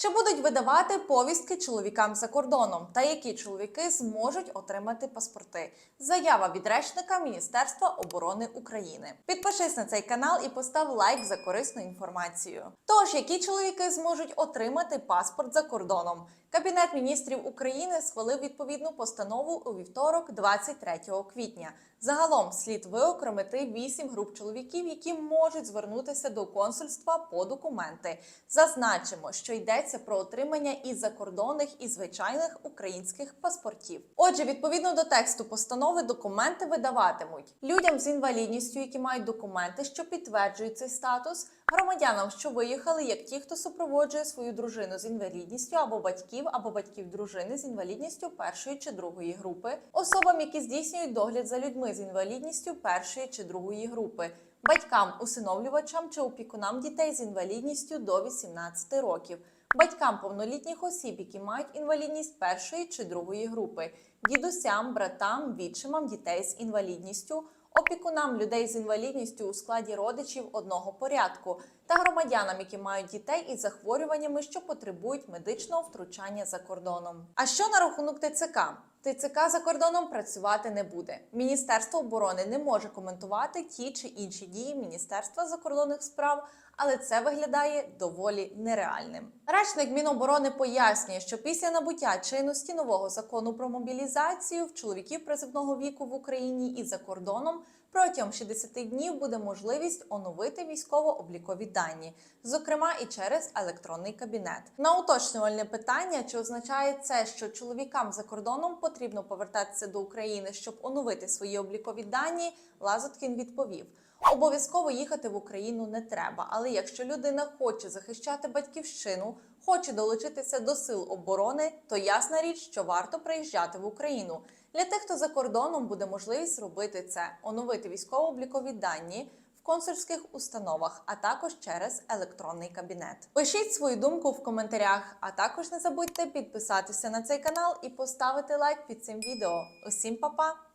Чи будуть видавати повістки чоловікам за кордоном? Та які чоловіки зможуть отримати паспорти? Заява від речника Міністерства оборони України. Підпишись на цей канал і постав лайк за корисну інформацію. Тож, які чоловіки зможуть отримати паспорт за кордоном? Кабінет міністрів України схвалив відповідну постанову у вівторок, 23 квітня. Загалом слід виокремити вісім груп чоловіків, які можуть звернутися до консульства по документи. Зазначимо, що йдеться про отримання і закордонних, і звичайних українських паспортів. Отже, відповідно до тексту постанови, документи видаватимуть людям з інвалідністю, які мають документи, що підтверджують цей статус, громадянам, що виїхали, як ті, хто супроводжує свою дружину з інвалідністю або батьків, або батьків дружини з інвалідністю першої чи другої групи, особам, які здійснюють догляд за людьми з інвалідністю першої чи другої групи. Батькам, усиновлювачам чи опікунам дітей з інвалідністю до 18 років, батькам повнолітніх осіб, які мають інвалідність першої чи другої групи, дідусям, братам, відчимам дітей з інвалідністю, опікунам людей з інвалідністю у складі родичів одного порядку та громадянам, які мають дітей із захворюваннями, що потребують медичного втручання за кордоном. А що на рахунок ТЦК? ТЦК за кордоном працювати не буде. Міністерство оборони не може коментувати ті чи інші дії Міністерства закордонних справ, але це виглядає доволі нереальним. Речник Міноборони пояснює, що після набуття чинності нового закону про мобілізацію в чоловіків призивного віку в Україні і за кордоном протягом 60 днів буде можливість оновити військово-облікові дані, зокрема і через електронний кабінет. На уточнювальне питання, чи означає це, що чоловікам за кордоном потрібно повертатися до України, щоб оновити свої облікові дані, Лазуткін відповів. Обов'язково їхати в Україну не треба, але якщо людина хоче захищати батьківщину, хоче долучитися до сил оборони, то ясна річ, що варто приїжджати в Україну. Для тих, хто за кордоном буде можливість зробити це, оновити військово-облікові дані в консульських установах, а також через електронний кабінет. Пишіть свою думку в коментарях, а також не забудьте підписатися на цей канал і поставити лайк під цим відео. Усім па-па!